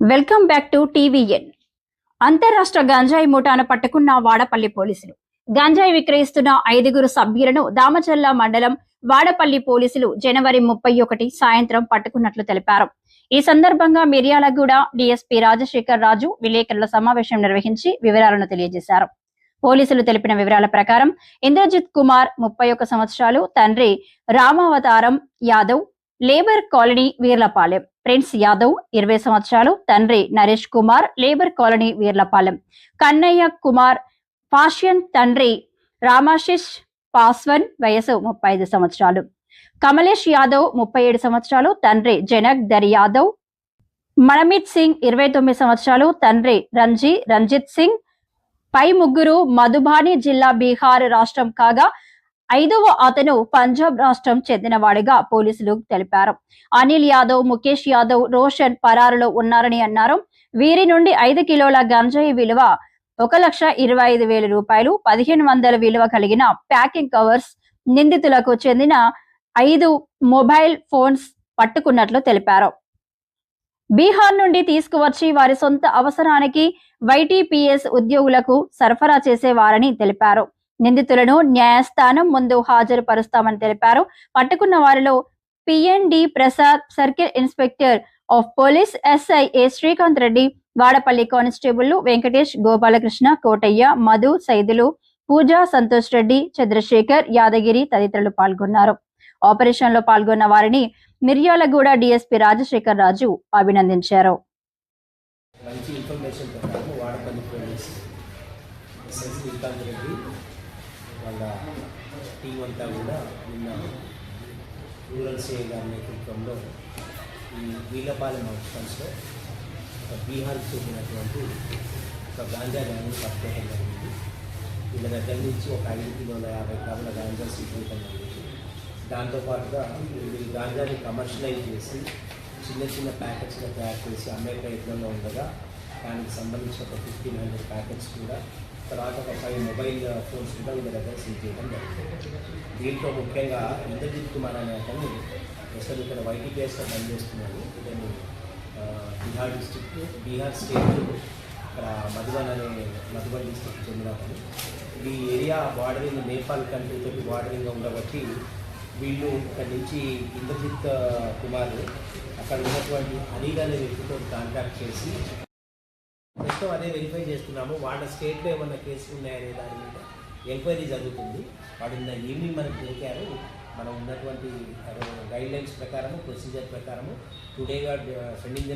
Welcome back to TVN. అంతరాష్ట్ర గంజాయి ముఠాను పట్టుకున్న వాడపల్లి పోలీసులు. గంజాయి విక్రయిస్తున్న ఐదుగురు సభ్యులను దామచల్ల మండలం వాడపల్లి పోలీసులు జనవరి ముప్పై ఒకటి సాయంత్రం పట్టుకున్నట్లు తెలిపారు. ఈ సందర్భంగా మిర్యాలగూడ డిఎస్పీ రాజశేఖర్ రాజు విలేకరుల సమావేశం నిర్వహించి వివరాలను తెలియజేశారు. పోలీసులు తెలిపిన వివరాల ప్రకారం ఇంద్రజిత్ కుమార్ ముప్పై ఒక్క సంవత్సరాలు తండ్రి Ramavataram Yadav labour colony Veerlapalem. Prince Yadav ఇరవై సంవత్సరాలు. తండ్రి నరేష్ కుమార్ లేబర్ కాలనీ వీర్లపాలెం. కన్నయ్య కుమార్ ఫాషియన్ తండ్రి రామాశిష్ పాస్వన్ వయసు ముప్పై ఐదు సంవత్సరాలు. కమలేష్ యాదవ్ ముప్పై ఏడు సంవత్సరాలు. తండ్రి జనక్ దర్ యాదవ్. మణమిత్ సింగ్ ఇరవై తొమ్మిది సంవత్సరాలు. తండ్రి రంజీ రంజిత్ సింగ్. పై ముగ్గురు మధుబాని జిల్లా బీహార్ రాష్ట్రం కాగా ఐదవ అతను పంజాబ్ రాష్ట్రం చెందినవాడిగా పోలీసులు తెలిపారు. అనిల్ యాదవ్ ముఖేష్ యాదవ్ రోషన్ పరారులో ఉన్నారని అన్నారు. వీరి నుండి ఐదు కిలోల గంజాయి విలువ ఒక లక్ష ఇరవై ఐదు వేల రూపాయలు పదిహేను వందల విలువ కలిగిన ప్యాకింగ్ కవర్స్ నిందితులకు చెందిన ఐదు మొబైల్ ఫోన్స్ పట్టుకున్నట్లు తెలిపారు. బీహార్ నుండి తీసుకువచ్చి వారి సొంత అవసరానికి వైటీపీఎస్ ఉద్యోగులకు సరఫరా చేసేవారని తెలిపారు. నిందితులను న్యాయస్థానం ముందు హాజరుపరుస్తామని తెలిపారు. పట్టుకున్న వారిలో PND Prasad circle inspector of police SI A Srikanth Reddy Vadapalli constable Venkatesh Gopalakrishna Kotaiah Madhu Saidulu Pooja Santosh Reddy Chandrashekar Yadagiri తదితరులు పాల్గొన్నారు. ఆపరేషన్లో పాల్గొన్న వారిని మిర్యాలగూడ డిఎస్పి రాజశేఖర్ రాజు అభినందించారు. మంచి ఇన్ఫర్మేషన్ ప్రకారం వాడపల్లి పోలీస్ ఎస్ఐ శ్రీకాంత్ రెడ్డి వాళ్ళ టీం అంతా కూడా నిన్న రూరల్ సిఐ గారి నేతృత్వంలో ఈ వీలపాలెం అవుట్స్కన్స్లో ఒక బీహార్కి చెందినటువంటి ఒక గాంజా గ్యాంగ్ పట్టుకోవడం జరిగింది. వీళ్ళ దగ్గర నుంచి ఒక ఐదు కిలోల యాభై గ్రాముల గాంజా సీకరించడం జరిగింది. దాంతోపాటుగా వీళ్ళు ఈ గాంజాని కమర్షియలైజ్ చేసి చిన్న చిన్న ప్యాకెట్స్గా తయారు చేసి అమ్మే ప్రయత్నంలో ఉండగా దానికి సంబంధించిన ఒక ఫిఫ్టీన్ హండ్రెడ్ ప్యాకెట్స్ కూడా తర్వాత ఒక ఫైవ్ మొబైల్ ఫోన్స్ కూడా వీళ్ళ దగ్గర సీజ్ చేయడం జరిగింది దీంట్లో ముఖ్యంగా ఇంద్రజిత్ కుమార్ అనే అతను ప్రస్తుతం ఇక్కడ వైటీపీఎస్లో పనిచేస్తున్నాడు. ఇతను బీహార్ డిస్టిక్ బీహార్ స్టేట్ ఇక్కడ మధుబన్ అనే మధుబన్ డిస్టిక్ చెందిన అతను. ఈ ఏరియా బార్డరింగ్ నేపాల్ కంట్రీతో బార్డరింగ్ ఉండబట్టి వీళ్ళు ఇక్కడ నుంచి ఇంద్రజిత్ కుమార్ అక్కడ ఉన్నటువంటి అనిల్ అనే వ్యక్తితో కాంటాక్ట్ చేసి ప్రస్తుతం అదే వెరిఫై చేస్తున్నాము. వాళ్ళ స్టేట్లో ఏమన్నా కేసులు ఉన్నాయనే దాని మీద ఎంక్వైరీ జరుగుతుంది. వాడు నిన్న ఈవినింగ్ మనకు దొరికారు మనం ఉన్నటువంటి గైడ్ లైన్స్ ప్రకారము ప్రొసీజర్ ప్రకారము టుడేగా సెండింగ్